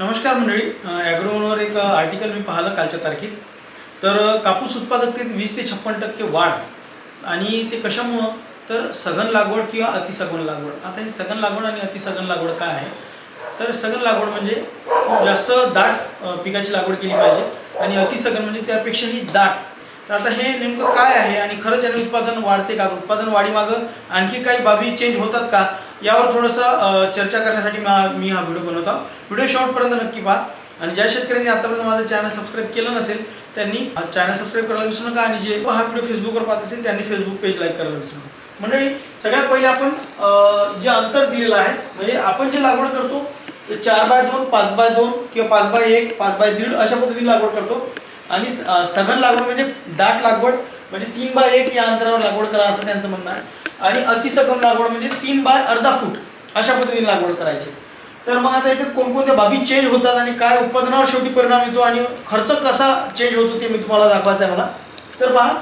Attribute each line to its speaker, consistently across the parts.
Speaker 1: नमस्कार मंडळी. ॲग्रोवनवर एक आर्टिकल मी पाहिलं कालच्या तारखेत. तर कापूस उत्पादकतेत वीस ते छप्पन टक्के वाढ आणि ते कशामुळं? तर सघन लागवड किंवा अतिसघन लागवड. आता हे सघन लागवड आणि अतिसघन लागवड काय आहे? तर सघन लागवड म्हणजे जास्त दाट पिकाची लागवड केली पाहिजे आणि अतिसघन म्हणजे त्यापेक्षाही दाट. तर आता हे नेमकं काय आहे आणि खरंच याने उत्पादन वाढते का? उत्पादन वाढीमागं आणखी काही बाबी चेंज होतात का? यावर थोडंसं चर्चा करण्यासाठी मी हा व्हिडिओ बनवत. आहोत व्हिडिओ शेवटपर्यंत नक्की पहा. आणि ज्या शेतकऱ्यांनी आतापर्यंत माझं चॅनल सबस्क्राईब केलं नसेल त्यांनी चॅनल सबस्क्राईब करायला विसरू नका आणि जे हा व्हिडिओ फेसबुकवर पाहत असेल त्यांनी फेसबुक पेज लाईक करायला विसरू नका. मंडळी सगळ्यात पहिले आपण जे अंतर दिलेलं आहे म्हणजे आपण जे लागवड करतो चार बाय दोन पाच बाय दोन किंवा पाच बाय एक पाच बाय दीड अशा पद्धतीने लागवड करतो. आणि सघन लागवड म्हणजे दाट लागवड म्हणजे तीन बाय एक या अंतरावर लागवड करा असं त्यांचं म्हणणं आहे. आणि अतिसकम लागवड म्हणजे तीन बाय अर्धा फूट अशा पद्धतीने लागवड करायची. तर मग आता याच्यात कोणकोणत्या बाबी चेंज होतात आणि काय उत्पादनावर शेवटी परिणाम येतो आणि खर्च कसा चेंज होतो ते मी तुम्हाला दाखवायचं आहे मला. तर पहा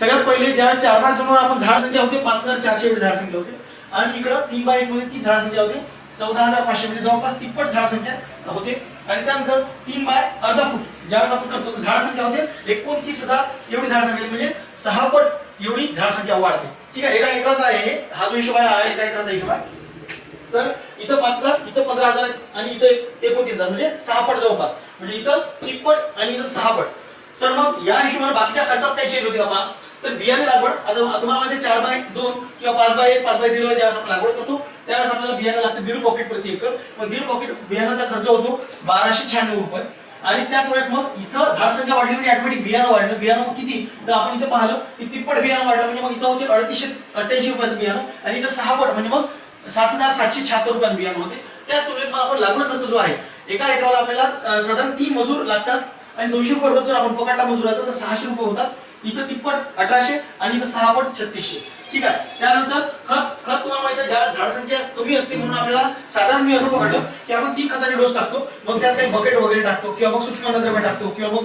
Speaker 1: सगळ्यात पहिले ज्या चार बाय दोनवर आपण झाड संख्या होते पाच हजार चारशे एवढी झाड संख्या होते. आणि इकडं तीन बाय एक मध्ये ती झाड संख्या होते. चौदा हजार पाचशे म्हणजे जवळपास तिप्पट झाड संख्या होते. आणि त्यानंतर तीन बाय अर्धा फूट ज्यावेळेस आपण करतो झाड संख्या होते. एकोणतीस हजार एवढी झाड संख्या म्हणजे सहा पट एवढी झाड संख्या वाढते. ठीक आहे एका एकराचा आहे हा. जो हिशोब आहे हा एका एकराचा हिशोब आहे. तर इथं पाच हजार इथं पंधरा हजार आहेत आणि इथं एकोणतीस हजार म्हणजे सहा पट जवळपास. म्हणजे इथं चिप्पट आणि इथं सहा पट. तर मग या हिशोबाने बाकीच्या खर्चात काही चेंज होते तर बियाणे लागवड आता तुम्हाला माहिती चार बाय दोन किंवा पाच बाय एक पाच बाय दीड ज्यावेळेस आपण लागवड करतो त्यावेळेस आपल्याला बियाणं लागते दीड पॉकेट प्रति एकर. मग दीड पॉकेट बियाणाचा खर्च होतो बाराशे शहाण्णव रुपये. आणि त्याच वेळेस मग इथं झाड संख्या वाढली म्हणजे ऑटोमॅटिक बियाणं वाढलं. बियाणं मग किती? तर आपण इथं पाहिलं की तिप्पट बियाणं वाढलं म्हणजे मग इथं होते अडतीसशे अठ्ठ्याऐंशी रुपयाचं बियाणं आणि इथं सहा पट म्हणजे मग सात हजार सातशे शहात्तर रुपयाचं बियाणं होते. त्याच तुलनेत मग आपण लागवड खर्च जो आहे एका एकराला आपल्याला साधारण तीन मजूर लागतात. आणि दोनशे रुपये रोज जर आपण पकडला मजुराचा तर सहाशे रुपये होतात. इथं तिप्पट अठराशे आणि इथं सहा पट छत्तीसशे. ठीक आहे? त्यानंतर खत खत तुम्हाला माहिती आहे झाड झाड संख्या कमी असते म्हणून आपल्याला साधारण मी असं पकडलं की आपण तीन खताचे डोस टाकतो. मग त्यात काही बकेट वगैरे टाकतो किंवा मग सूक्ष्म नद्रव्य टाकतो किंवा मग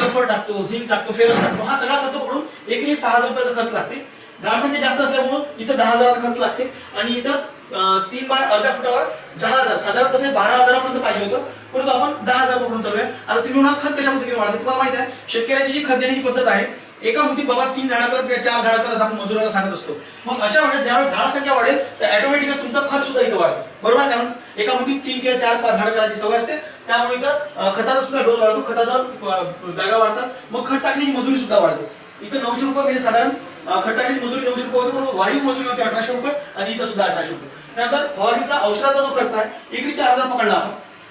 Speaker 1: सल्फर टाकतो झिंक टाकतो फेरस टाकतो. हा सगळा खर्च पडून एकरी सहा हजार रुपयाचं खत लागते. झाड संख्या जास्त असल्यामुळं इथं दहा हजाराचा खर्च लागते. आणि इथं तीन बाय अर्ध्या फुटावर दहा हजार. साधारण तसे बारा हजारापर्यंत पाहिजे होतं. परंतु आपण दहा हजार पकडून चालूया. आता तुम्ही म्हणा खत कशा पद्धतीने वाढते तुम्हाला माहिती आहे. शेतकऱ्याची जी खत देण्याची पद्धत आहे एका मुठीत बाबा तीन झाडाकर किंवा चार झाडाकर आपण मजुराला सांगत असतो. मग अशा वेळेस ज्यावेळेस झाड संख्या वाढेल तर ऑटोमॅटिकच तुमचं खत सुद्धा इथं वाढतं. बरोबर आहे? कारण एका मुठीत तीन किंवा चार पाच झाड करायची सवय असते. त्यामुळे इथं खताचा सुद्धा डोस वाढतो. खताचा बॅगा वाढतात. मग खत टाकण्याची मजुरी सुद्धा वाढते. इथं नऊशे रुपये म्हणजे साधारण खत टाकण्याची मजुरी नऊशे रुपये होती पण वाढीव मजुरी होती अठराशे रुपये आणि इथं सुद्धा अठराशे रुपये. त्यानंतर फवारणीचा औषधाचा जो खर्च आहे एकरी चार हजार पकडला आपण.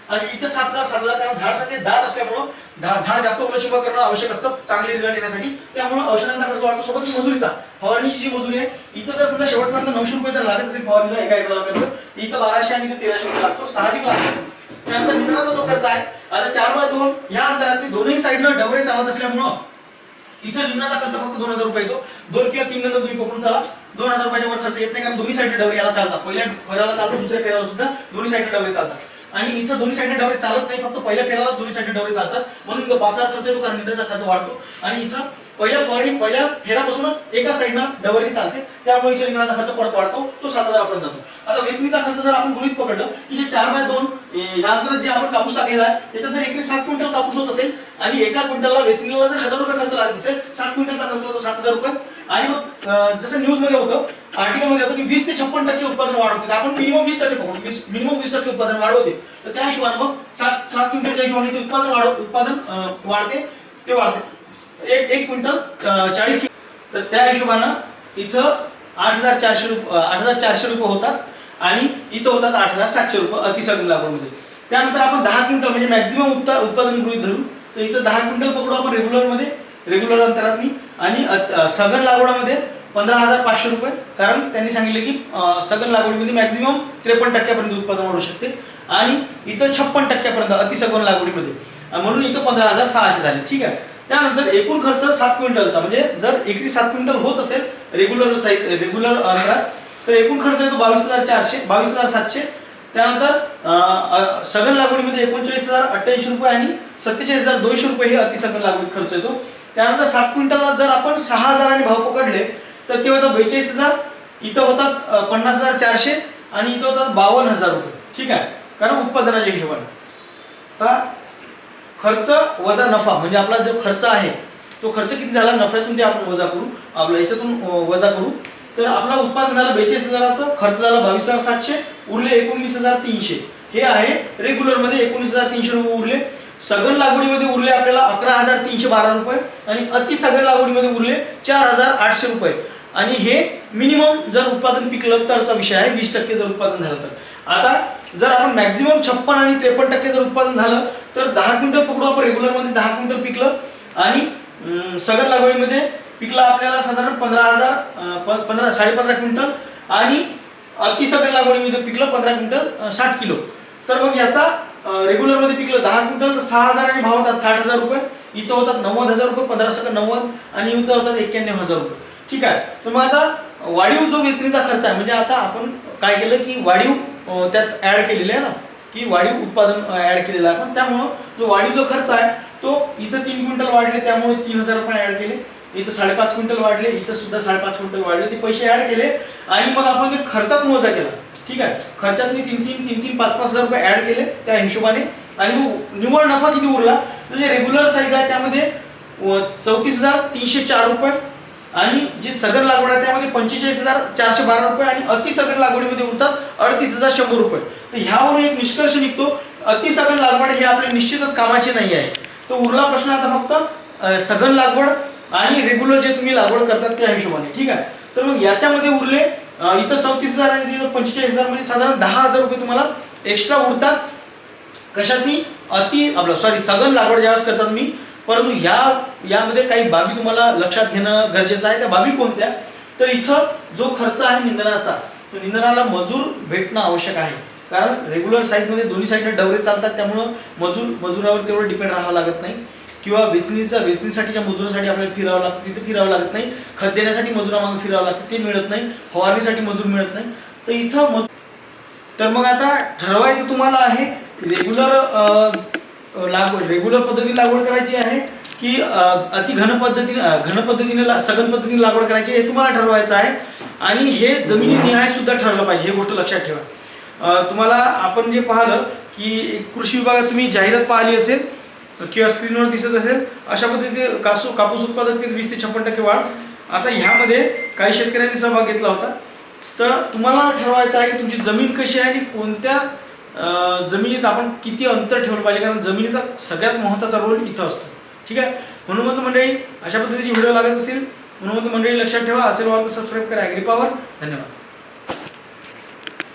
Speaker 1: आणि इथं सात हजार सात हजार कारण झाड दात दाट असल्यामुळं झाड जास्त उलशिंबा करणं आवश्यक असतं चांगले रिझल्ट येण्यासाठी. त्यामुळे औषधांचा खर्च वाढतो सोबत मजुरीचा. फवारणीची जी मजुरी आहे इथं जर समजा शेवटपर्यंत नऊशे रुपये जर लागत असेल फवारणीला एका एकराला खर्च इथं बाराशे आणि इथं तेराशे रुपये लागतो साहजिक लागतो. त्यानंतर निंदनाचा जो खर्च आहे आता चार बाय दोन ह्या अंतरात दोन्ही साईडनं डबरे चालत असल्यामुळं इथं निंदनाचा खर्च फक्त दोन हजार रुपये येतो. दोन किंवा तीन नंतर तुम्ही पकडून चला. दोन हजार रुपयाच्या वर खर्च येत नाही कारण दोन्ही साईडने डबरे याला चालतात. पहिल्या फेराला चालतो दुसऱ्या फेराला सुद्धा दोन्ही साईडने डबरे चालतात. आणि इथं दोन्ही साईडने डबरे चालत नाही फक्त पहिल्या फेराला दोन्ही साईडने डबरे चालतात. म्हणून इथं पाच हजार खर्च येतो कारण निंदाचा खर्च वाढतो. आणि इथं पहिल्या फवारी पहिल्या फेरापासूनच एका साईडनं डबरी चालते. त्यामुळे इथे खर्च परत वाढतो तो सात हजारापर्यंत जातो. आता वेचणीचा खर्च जर आपण गृहित पकडलं की जे चार बाय दोन यानंतर जे आपण कापूस टाकलेला आहे त्याच्यात जर एकरी सात क्विंटल कापूस होत असेल आणि एका क्विंटलला वेचणीला जर हजार रुपये खर्च लागत असेल सात क्विंटलचा खर्च होतो सात हजार रुपये. आणि मग जसं न्यूजमध्ये होतं आर्टिकलमध्ये होतं की वीस ते छप्पन टक्के उत्पादन वाढ होते. आपण मिनिमम वीस टक्के पकडू वीस मिनिमम वीस टक्के उत्पादन वाढ होते. तर त्या हिशोबाने मग सात सात क्विंटलच्या हिशोबाने ते उत्पादन वाढ उत्पादन वाढते ते वाढते. एक एक क्विंटल चाळीस तर त्या हिशोबानं इथं आठ हजार चारशे रुपये आठ हजार चारशे रुपये होतात. आणि इथं होतात आठ हजार सातशे रुपये अतिसगन लागवडमध्ये. त्यानंतर आपण दहा क्विंटल म्हणजे मॅक्झिमम उत्ता उत्पादन गृहित धरू. तर इथं दहा क्विंटल पकडू आपण रेग्युलरमध्ये रेग्युलर अंतरातनी. आणि सघन लागवडामध्ये पंधरा हजार पाचशे रुपये. कारण त्यांनी सांगितले की सघन लागवडीमध्ये मॅक्झिमम त्रेपन्न टक्क्यापर्यंत उत्पादन वाढू शकते. आणि इथं छप्पन टक्क्यापर्यंत अतिसघन लागवडीमध्ये. म्हणून इथं पंधरा हजार सहाशे झाले. ठीक आहे? त्यानंतर एकूण खर्च सात क्विंटलचा. म्हणजे जर एकरी सात क्विंटल होत असेल रेग्युलर साईज रेग्युलर अंतरात तर एकूण खर्च येतो बावीस हजार चारशे बावीस हजार सातशे. त्यानंतर सघन लागवडीमध्ये एकोणचाळीस हजार अठ्ठ्याऐंशी रुपये आणि सत्तेचाळीस हजार दोनशे रुपये हे अतिसघन लागवडीत खर्च येतो. त्यानंतर सात क्विंटलला जर आपण सहा हजाराने भाव पकडले तर ते होतं बेचाळीस हजार इथं होतात पन्नास हजार चारशे आणि इथं होतात बावन्न हजार रुपये. ठीक आहे? कारण उत्पादनाच्या हिशोबाने. तर खर्च वजा नफा म्हणजे आपला जो खर्च आहे तो खर्च किती झाला? नफ्यातून ते आपण वजा करू. आपला याच्यातून वजा करू. तर आपला उत्पादन झालं बेचाळीस हजाराचं खर्च झाला बावीस हजार सातशे उरले एकोणवीस हजार तीनशे. हे आहे रेग्युलरमध्ये एकोणीस हजार तीनशे रुपये उरले. सघन लागवडीमध्ये उरले आपल्याला अकरा हजार तीनशे बारा रुपये आणि अति सघन लागवडीमध्ये उरले चार हजार आठशे रुपये. आणि हे मिनिमम जर उत्पादन पिकलं तरचा विषय आहे वीस टक्के जर उत्पादन झालं तर. आता जर आपण मॅक्झिमम छप्पन आणि त्रेपन्न टक्के जर उत्पादन झालं तर दहा क्विंटल पकडू आपण रेग्युलरमध्ये दहा क्विंटल पिकलं. आणि सघन सगळ्या लागवडीमध्ये पिकला आपल्याला साधारण पंधरा हजार प- पंधरा साडेपंधरा क्विंटल आणि अतिसगळ्या लागवडीमध्ये पिकलं पंधरा क्विंटल साठ किलो. तर मग याचा रेग्युलरमध्ये पिकलं दहा क्विंटल तर सहा हजार आणि भाव होतात साठ हजार रुपये. इथं होतात नव्वद हजार रुपये पंधरा सगळं नव्वद आणि इथं होतात एक्क्याण्णव हजार रुपये. ठीक आहे? तर मग आता वाढीव जो वेचणीचा खर्च आहे म्हणजे आता आपण काय केलं की वाढीव त्यात ॲड केलेलं आहे ना की वाढीव उत्पादन ॲड केलेलं आहे आपण. त्यामुळं जो वाढीव जो खर्च आहे तो इथं तीन क्विंटल वाढले त्यामुळे तीन हजार रुपये ॲड केले. इथं साडेपाच क्विंटल वाढले इथं सुद्धा साडेपाच क्विंटल वाढले. ते पैसे ऍड केले आणि मग आपण ते खर्चात मोजा केला. ठीक आहे? खर्चात मी तीन तीन तीन तीन पाच पाच हजार रुपये ऍड केले त्या हिशोबाने. आणि मग निव्वळ नफा किती उरला? तर जे रेग्युलर साईज आहे त्यामध्ये चौतीस हजार तीनशे चार रुपये. आणि जे सगर लागवड आहे त्यामध्ये पंचेचाळीस हजार चारशे बारा रुपये आणि अतिसगर लागवडीमध्ये उरतात अडतीस हजार शंभर रुपये. तर ह्यावरून एक निष्कर्ष निघतो. अतिसगन लागवड हे आपले निश्चितच कामाचे नाही आहे. तो उरला प्रश्न आता फक्त सघन लागवड आणि रेग्युलर जे तुम्ही लागवड करतात त्या हिशोबाने ठीक आहे? तर मग याच्यामध्ये उरले इथं चौतीस हजार आणि तिथं पंचेचाळीस हजार म्हणजे साधारण दहा हजार रुपये तुम्हाला एक्स्ट्रा उरतात. कशातनी? अति आपलं सॉरी सघन लागवड ज्यावेळेस करतात मी परंतु ह्या यामध्ये काही बाबी तुम्हाला लक्षात घेणं गरजेचं आहे. त्या बाबी कोणत्या? तर इथं जो खर्च आहे निंदनाचा तो निंदनाला मजूर भेटणं आवश्यक आहे. कारण रेग्युलर साईजमध्ये दोन्ही साईडने डवरे चालतात त्यामुळं मजूर मजुरावर तेवढं डिपेंड राहावं लागत नाही. किंवा वेचणीचा वेचणीसाठीच्या मजुरासाठी आपल्याला फिरावं लागतं तिथे फिरावं लागत नाही. खत देण्यासाठी मजुरामागे फिरावं लागतं ते मिळत नाही. फवारणीसाठी मजूर मिळत नाही. तर इथं मज तर मग आता ठरवायचं तुम्हाला आहे रेग्युलर लागवड रेग्युलर पद्धतीने लागवड करायची आहे की अति घन पद्धतीने घन पद्धतीने ला- सघन पद्धतीने लागवड करायची हे तुम्हाला ठरवायचं आहे. आणि हे जमिनी निहाय सुद्धा ठरलं पाहिजे हे गोष्ट लक्षात ठेवा. तुम्हाला आपण जे पाहिलं की कृषी विभागात तुम्ही जाहिरात पाहिली असेल किंवा स्क्रीनवर दिसत असेल अशा पद्धतीने कासू कापूस उत्पादकतेत वीस ते छप्पन टक्के वाढ. आता ह्यामध्ये काही शेतकऱ्यांनी सहभाग घेतला होता. तर तुम्हाला ठरवायचं आहे की तुमची जमीन कशी आहे आणि कोणत्या जमिनीत आपण किती अंतर ठेवलं पाहिजे? कारण जमिनीचा सगळ्यात महत्त्वाचा रोल इथं असतो. ठीक आहे? हनुमंत मंडळी अशा पद्धतीची व्हिडिओ लागत असेल हनुमंत मंडळी लक्षात ठेवा. असेल वाटतं सबस्क्राईब करा. ॲग्री धन्यवाद.